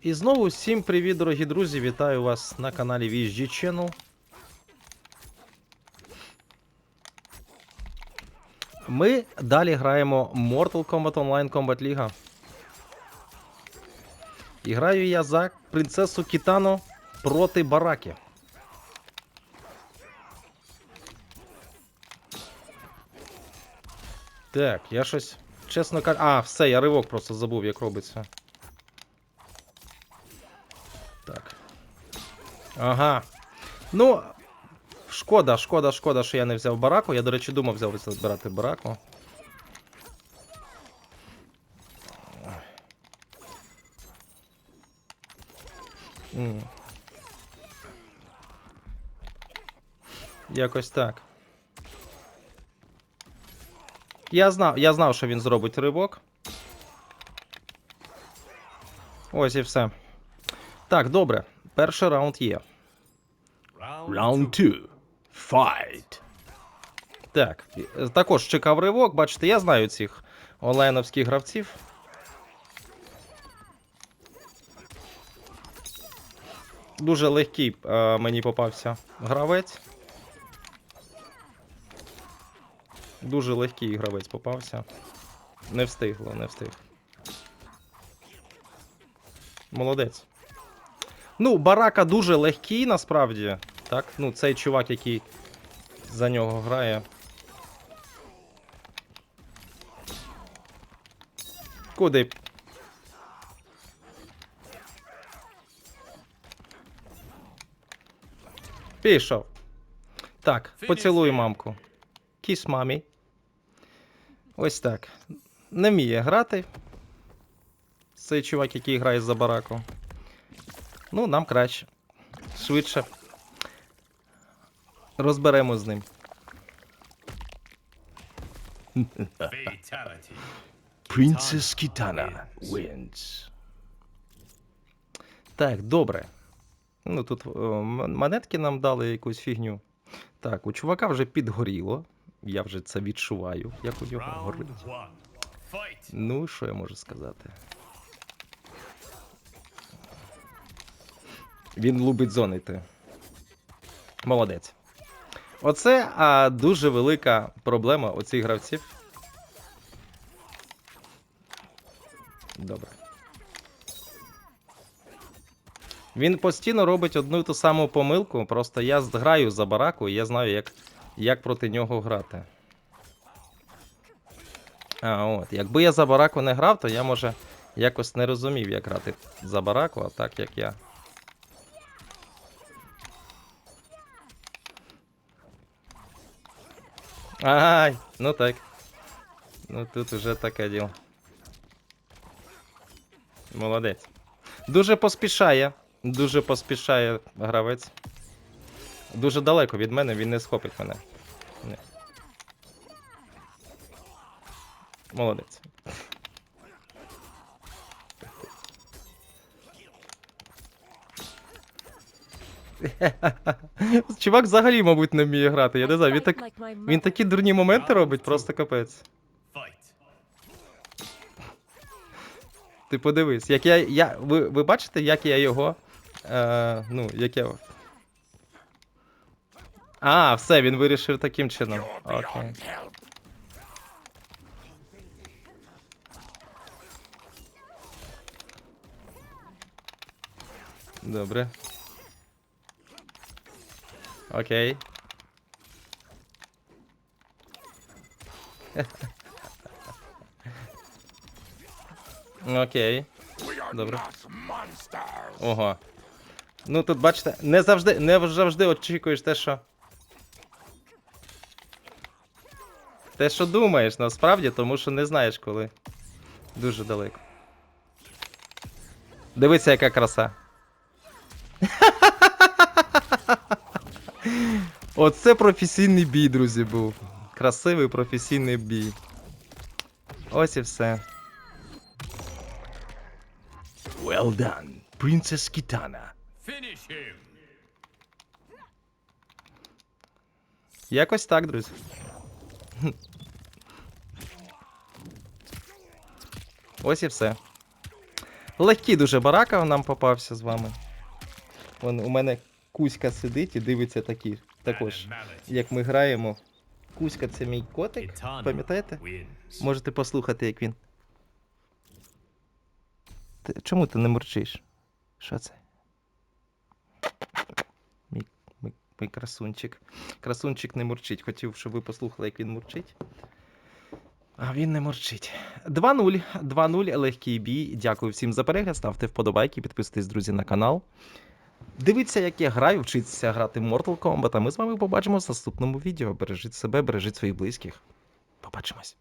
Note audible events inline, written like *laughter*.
І знову всім привіт, дорогі друзі! Вітаю вас на каналі VSG Channel. Ми далі граємо Mortal Kombat Online Combat League. І граю я за принцесу Кітано проти Бараки. Так, я щось, чесно кажучи. А, все, я ривок просто забув, як робиться. Так. Ага. Ну, шкода, шкода, шкода, що я не взяв бараку. Я, до речі, думав взяв збирати бараку. Якось так. Я знав, я знав, що він зробить ривок. Ось і все. Так, добре. Перший раунд є. Round 2. Fight. Так, також чекав ривок. Бачите, я знаю цих онлайновських гравців. Дуже легкий е, мені попався гравець. Дуже легкий гравець попався. Не встигло, не встиг. Молодець. Ну, барака дуже легкий насправді. Так, ну цей чувак, який за нього грає. Куди? Пішов. Так, поцілуй мамку. Кіс мамі. Ось так. Не вміє грати. Цей чувак, який грає за бараку. Ну, нам краще. Швидше. Розберемо з ним. Princess Kitana wins. Так, добре. Ну тут е, м- монетки нам дали якусь фігню. Так, у чувака вже підгоріло. Я вже це відчуваю, як у нього горить. Ну, що я можу сказати? Він любить зонити. Молодець. Оце а, дуже велика проблема у цих гравців. Добре. Він постійно робить одну і ту саму помилку, просто я граю за бараку і я знаю, як, як проти нього грати. А, от. Якби я за бараку не грав, то я, може, якось не розумів, як грати за бараку, а так як я. Ай, ну так. Ну тут уже таке діло. Молодець. Дуже поспішає. Дуже поспішає гравець. Дуже далеко від мене, він не схопить мене. Ні. Молодець. *laughs* Чувак взагалі, мабуть, не вміє грати. Я не знаю, він, так, він такі дурні моменти робить, просто капець. Ти подивись, як я. я ви, ви бачите, як я його. Е, ну, як я. А, все, він вирішив таким чином. Окей. Добре. Окей. *laughs* Окей. Добре. Ого. Ну тут бачите, не завжди, не завжди очікуєш те, що. Те, що думаєш, насправді, тому що не знаєш коли. Дуже далеко. Дивися, яка краса. *laughs* Оце професійний бій, друзі, був. Красивий професійний бій. Ось і все. Well done, Princess Kitana. Finish him. Якось так, друзі. Ось і все. Легкий дуже барака нам попався з вами. Вон, у мене Кузька сидить і дивиться такі. Також, як ми граємо. Кузька це мій котик. Пам'ятаєте? Можете послухати, як він. Ти, чому ти не мурчиш? Що це? Мій, мій, мій красунчик. Красунчик не мурчить. Хотів, щоб ви послухали, як він мурчить. А він не морчить. 2-0. 2-0. Легкий бій. Дякую всім за перегляд. Ставте вподобайки, підписуйтесь, друзі, на канал. Дивіться, як я граю, вчитися грати в Mortal Kombat. А ми з вами побачимося в наступному відео. Бережіть себе, бережіть своїх близьких. Побачимось.